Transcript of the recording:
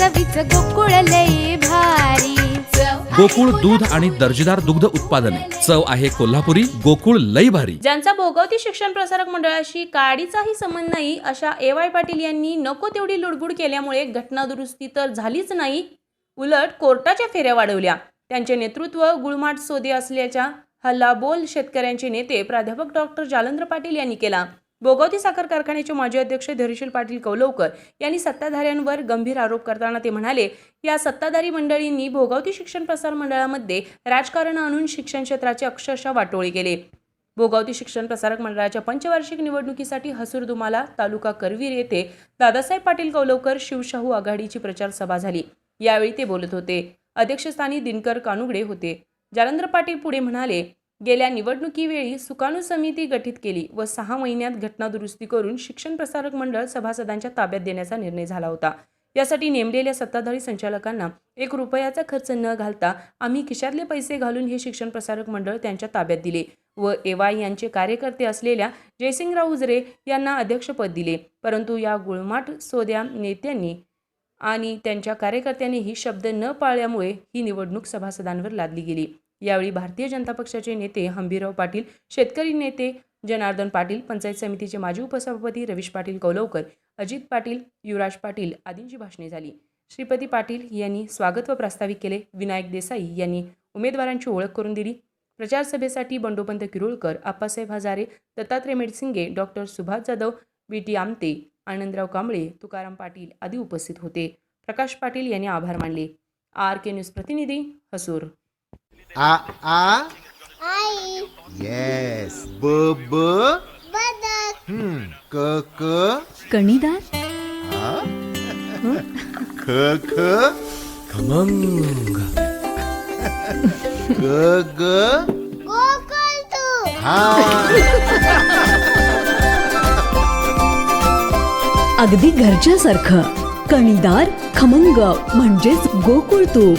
चवीच गोकुळ लई भारी. गोकुळ दूध आणि दर्जेदार दुग्ध उत्पादने. चव आहे कोल्हापुरी गोकुळ लई भारी. ज्यांचा भोगवती शिक्षण प्रसारक मंडळाशी काडीचाही संबंध नाही अशा ए वाय पाटील यांनी नको तेवढी लुडबुड केल्यामुळे घटना दुरुस्ती तर झालीच नाही. उलट कोर्टाच्या फेऱ्या वाढवल्या. त्यांचे नेतृत्व गुळमाट सोदे असल्याच्या हल्लाबोल शेतकऱ्यांचे नेते प्राध्यापक डॉक्टर जालंद्र पाटील यांनी केला. भोगवती साखर कारखान्याचे माजी अध्यक्ष धैर्यशील पाटील कौलवकर यांनी सत्ताधाऱ्यांवर गंभीर आरोप करताना ते म्हणाले या सत्ताधारी मंडळींनी भोगवती शिक्षण प्रसार मंडळामध्ये राजकारण आणून शिक्षण क्षेत्राचे अक्षरशः वाटोळी केले. भोगावती शिक्षण प्रसारक मंडळाच्या पंचवार्षिक निवडणुकीसाठी हसूर दुमाला तालुका करवीर येथे दादासाहेब पाटील कौलवकर शिवशाहू आघाडीची प्रचार सभा झाली. यावेळी ते बोलत होते. अध्यक्षस्थानी दिनकर कानुगडे होते. जालंद्र पाटील पुढे म्हणाले गेल्या निवडणुकीवेळी सुकाणू समिती गठीत केली व सहा महिन्यात घटना दुरुस्ती करून शिक्षण प्रसारक मंडळ सभासदांच्या ताब्यात देण्याचा निर्णय झाला होता. यासाठी नेमलेल्या सत्ताधारी संचालकांना एक रुपयाचा खर्च न घालता आम्ही खिशातले पैसे घालून हे शिक्षण प्रसारक मंडळ त्यांच्या ताब्यात दिले व एवाय यांचे कार्यकर्ते असलेल्या जयसिंगराव उजरे यांना अध्यक्षपद दिले. परंतु या गुळमाट सोद्या नेत्यांनी आणि त्यांच्या कार्यकर्त्यांनीही शब्द न पाळल्यामुळे ही निवडणूक सभासदांवर लादली गेली. यावेळी भारतीय जनता पक्षाचे नेते हंबीरराव पाटील शेतकरी नेते जनार्दन पाटील पंचायत समितीचे माजी उपसभापती रवीश पाटील कौलवकर अजित पाटील युवराज पाटील आदींची भाषणे झाली. श्रीपती पाटील यांनी स्वागत व प्रास्ताविक केले. विनायक देसाई यांनी उमेदवारांची ओळख करून दिली. प्रचार सभेसाठी Bandopant Kirulkar Appasaheb Hazare Dattatray Medsinge doctor Subhash Jadhav B T. Amte Anandrao Kamble Tukaram Patil आदी उपस्थित होते. प्रकाश पाटील यांनी आभार मानले. आर. के. न्यूज प्रतिनिधी हसूर. आ आ? आई. येस ब ब बदक. हम्म. क क? कणीदार? आ? ख ख? खमंग. ग ग? गोकुळ तू. हा. अगदी घरच्यासारखं. कणीदार खमंग म्हणजेच गोकुळ तूप